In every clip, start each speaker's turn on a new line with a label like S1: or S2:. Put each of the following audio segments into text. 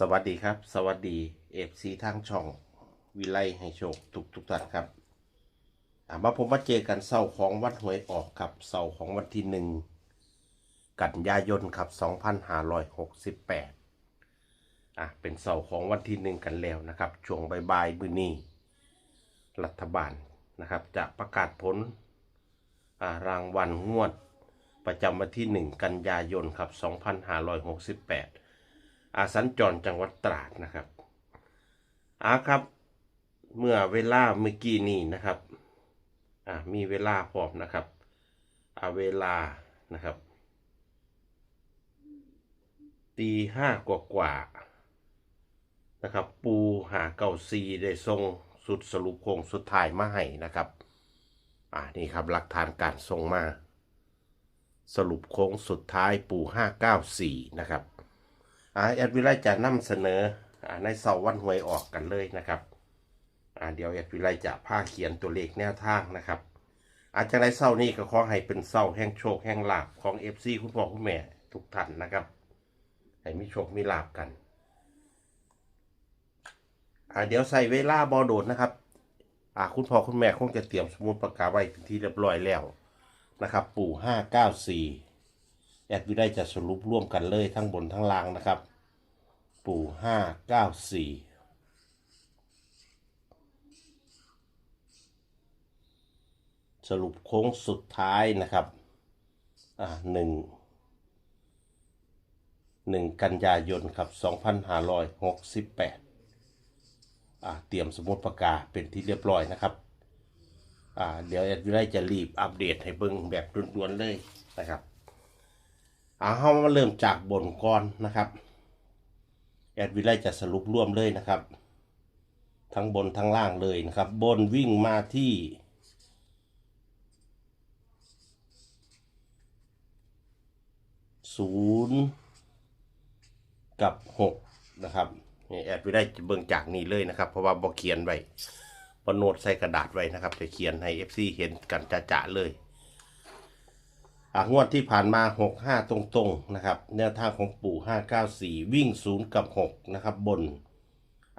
S1: สวัสดีครับ สวัสดีเอฟซีทางช่องวิไลให้โชคทุกทุกท่านครับอามาผมมาเจอกันเสาร์ของวันหวยออกครับเสาร์ของวันที่หนึ่งกันยายนครับ 2568 อะ เป็นเสาร์ของวันที่หนึ่งกันแล้วนะครับ ช่วงบ่ายๆมื้อนี้ รัฐบาลนะครับ จะประกาศผลอ่ารางวัลงวด ประจำวันที่หนึ่งกันยายนครับ 2568 อาสัญจรจังหวัดตราดนะครับอาครับ เมื่อเวลาเมื่อกี้นี้นะครับอ่ามีเวลาพร้อมนะครับอาเวลานะครับตีห้ากว่ากว่านะครับ ปูหาเก่าซีได้ส่งสุดสรุปโคงสุดท้ายมาให้นะครับ อ่านี่ครับหลักฐานการส่งมา สรุปโค้งสุดท้ายปู594นะครับ แอดวิไลจะนำเสนอในเสาร์วันหวยออกกันเลยนะครับเดี๋ยวแอดวิไลจะพาเขียนตัวเลขแนวทางนะครับ อาจจะในเสาร์นี้ก็ขอให้เป็นเสาร์แห่งโชคแห่งลาภของเอฟซีคุณพ่อคุณแม่ทุกท่านนะครับให้มีโชคมีลาภกันเดี๋ยวใส่เวลาบอโดดนะครับคุณพ่อคุณแม่คงจะเตรียมสมุดปากกาไว้เป็นที่เรียบร้อยแล้วนะครับ ปู่ห้าเก้าสี่ แอดวิได้จะสรุปร่วมกันเลยทั้งบนทั้งล่างนะครับ ปู่ห้าเก้าสี่สรุปโค้งสุดท้ายนะครับ อ่าหนึ่งหนึ่งกันยายนครับสองพันห้าร้อยหกสิบแปดอ่าเตรียมสมุดปากกาเป็นที่เรียบร้อยนะครับ อ่าเดี๋ยวแอดวิได้จะรีบอัปเดตให้เบิ่งแบบด่วนๆเลยนะครับ เอาเฮามาเริ่มจากบนก่อนนะครับ แอดวิไลจะสรุปร่วมเลยนะครับ ทั้งบนทั้งล่างเลยนะครับ บนวิ่งมาที่ศูนย์กับหกนะครับนี่แอดวิไลจะเบิ่งจากนี้เลยนะครับ เพราะว่าบอเขียนไว้บโนดใส่กระดาษไว้นะครับ จะเขียนให้ FC เห็นกันจะๆเลย งวดที่ผ่านมา 6 5 ตรงๆนะครับแนวทางของปู่ 594 วิ่ง 0 กับ 6 นะครับบน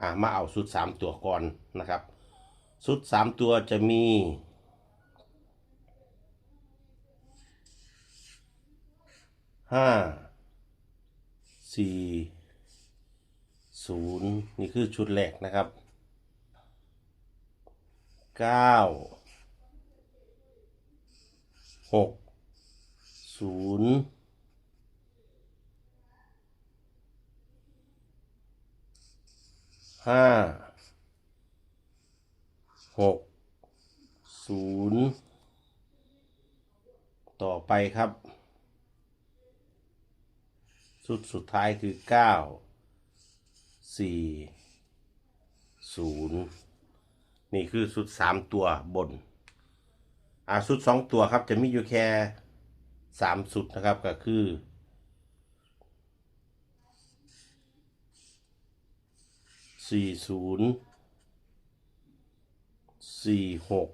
S1: อ่ามาเอาสุด 3 ตัวก่อนนะครับ สุด 3 ตัวจะมี ห้า สี่ ศูนย์นี่คือชุดแรกนะครับเก้าหก ศูนย์ห้าหกศูนย์ต่อไปครับ สุดสุดท้ายคือเก้าสี่ศูนย์นี่คือสุดสามตัวบน อ่าสุดสองตัวครับจะมีอยู่แค่ สามสุดนะครับก็คือสี่ศูนย์สี่หก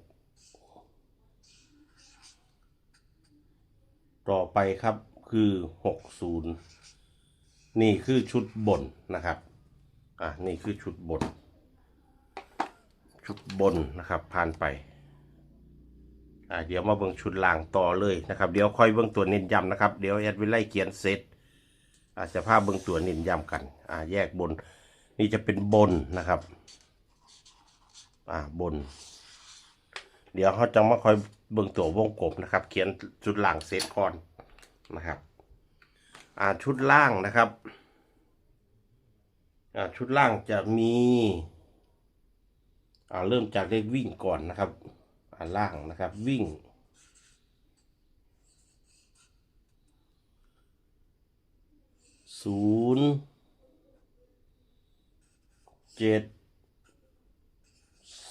S1: ต่อไปครับคือหกศูนย์นี่คือชุดบนนะครับ อะ นี่คือชุดบน ชุดบนนะครับ ผ่านไป อ่าเดี๋ยวมาเบิ่งชุดล่างต่อเลยนะครับ เดี๋ยวค่อยเบิ่งตัวเน้นย้ำนะครับ เดี๋ยวแอดวิไลเขียนเสร็จอาจจะพาเบิ่งตัวเน้นย้ำกัน อ่า แยกบน นี่จะเป็นบนนะครับ อ่า บน เดี๋ยวเขาจะมาค่อยเบิ่งตัววงกลมนะครับ เขียนชุดล่างเสร็จก่อนนะครับ อ่า ชุดล่างนะครับ อ่า ชุดล่างจะมี อ่า เริ่มจากเลขวิ่งก่อนนะครับ ล่างนะครับ วิ่ง ศูนย์ เจ็ด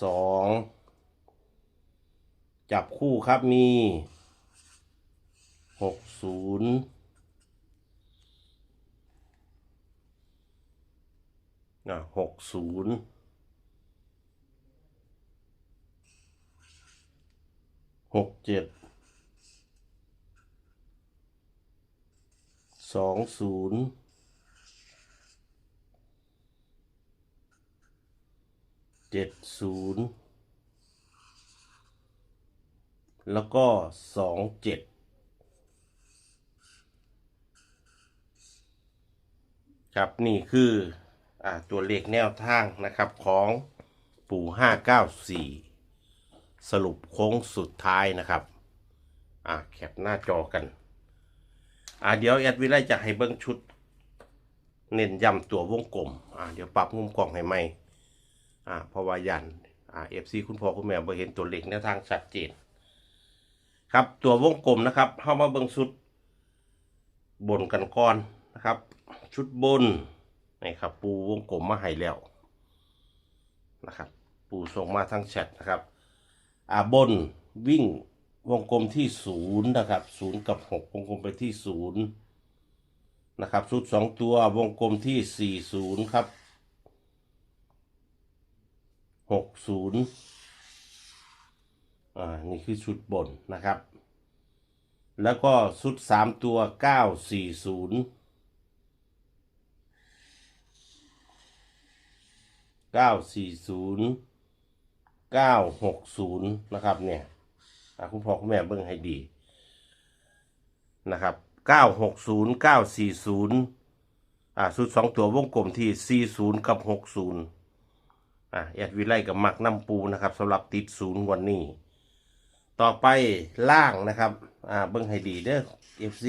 S1: สอง จับคู่ครับมี หกศูนย์หกศูนย์ หกเจ็ดสองศูนย์เจ็ดศูนย์แล้วก็สองเจ็ดครับนี่คืออตัวเลขแนวทางนะครับของปู่ห้าเก้าสี่ สรุปโค้งสุดท้ายนะครับอ่าแคปหน้าจอกันอ่าเดี๋ยวแอดวิไลจะให้เบิ้งชุด เน้นย้ำตัววงกลมอ่าเดี๋ยวปรับมุมกล้องให้ใหม่อ่าเพราะว่ายันอ่าเอฟซีคุณพ่อคุณแม่บ่เห็นตัวเลขแนวทางชัดเจนครับตัววงกลมนะครับเข้ามาเบิ่งชุดบนกันก่อนนะครับ ชุดบนนี่ครับปูวงกลมมาให้แล้วนะครับ ปูส่งมาทางแชทนะครับ อ่าบนวิ่งวงกลมที่ศูนย์นะครับศูนย์กับหกวงกลมไปที่ศูนย์นะครับชุดสองตัววงกลมที่สี่ศูนย์ครับหกศูนย์อ่านี่คือชุดบนนะครับ แล้วก็ชุดสามตัวเก้าสี่ศูนย์เก้าสี่ศูนย์ เก้าหกศูนย์นะครับ เนี่ยคุณพ่อคุณแม่เบิ่งให้ดีนะครับ960 940อ่าสุดสองตัววงกลมที่40กับ60อ่าแอดวิไลกับมักน้ำปูนะครับสำหรับติดศูนย์วันนี้ ต่อไปล่างนะครับอ่าเบิ้งให้ดีเด้อ FC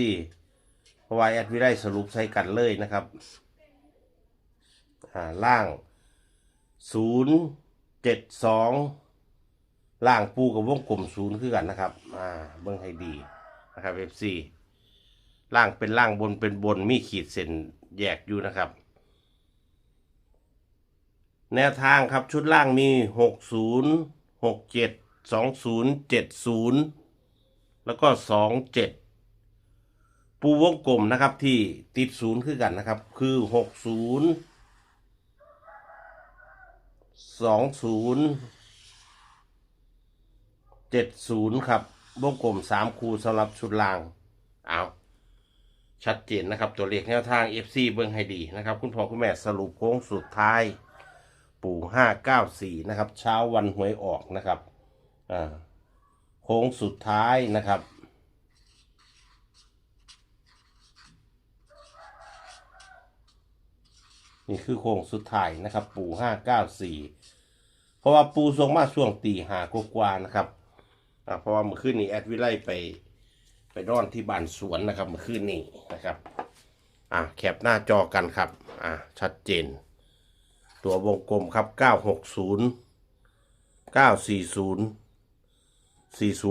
S1: เพราะว่าแอดวิไลสรุปใส่กันเลยนะครับอ่าล่าง 072ล่างปูกับวงกลมศูนย์คือกันนะครับ อ่า เบิ้งให้ดีนะครับ FC ล่างเป็นล่างบนเป็นบนมีขีดเส้นแยกอยู่นะครับ แนวทางครับชุดล่างมีหกศูนย์หกเจ็ดสองศูนย์เจ็ดศูนย์แล้วก็สองเจ็ดปูวงกลมนะครับที่ติดศูนย์คือกันนะครับ คือหกศูนย์ สองศูนย์เจ็ดศูนย์ครับวงกลมสามคูสำหรับชุดล่างเอาชัดเจนนะครับ ตัวเลขแนวทาง FC เบิ้งให้ดีนะครับ คุณพ่อคุณแม่สรุปโค้งสุดท้าย ปู่594นะครับ เช้าวันหวยออกนะครับอ่าโค้งสุดท้ายนะครับ นี่คือโค้งสุดท้ายนะครับ ปู่594เพราะว่าปูทรงมาช่วงตีหากว่าๆนะครับเพราะว่าเมื่อคืนนี้แอดวิไลไป ไปนอนที่บ้านสวนนะครับเมื่อคืนนี้นะครับ อะแคปหน้าจอกันครับ อะชัดเจน ตัววงกลมครับ 960 940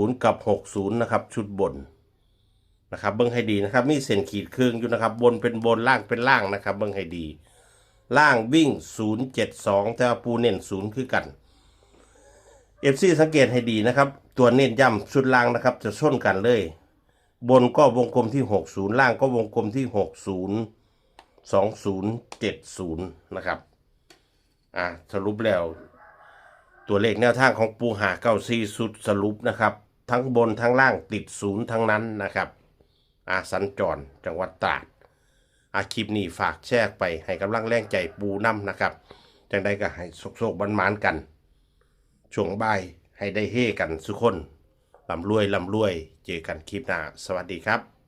S1: 40 กับ 60 นะครับ ชุดบนนะครับ เบิ้งให้ดีนะครับ มีเส้นขีดเครื่องอยู่นะครับ บนเป็นบนล่างเป็นล่างนะครับ เบิ้งให้ดี ล่างวิ่ง 072 แต่ว่าปูเน้น0คือกันเอฟซีสังเกตให้ดีนะครับ ตัวเน้นย่ำชุดล่างนะครับ จะชนกันเลย บนก็วงกลมที่ 60 ล่างก็วงกลมที่ 60 20 70 นะครับ อ่าสรุปแล้ว ตัวเลขแนวทางของปูหาเก้าซีสุดสรุปนะครับ ทั้งบนทั้งล่างติดศูนย์ทั้งนั้นนะครับ อาสัญจรจังหวัดตราด อาคลิปนี้ฝากแชร์ไปให้กำลังแรงใจปูน้ำนะครับ จังได้ก็ให้โศกบันมานกัน ช่วงบ่ายให้ได้เฮกันสุกคนลำรวยลำรวย เจอกันคลิปหน้า สวัสดีครับ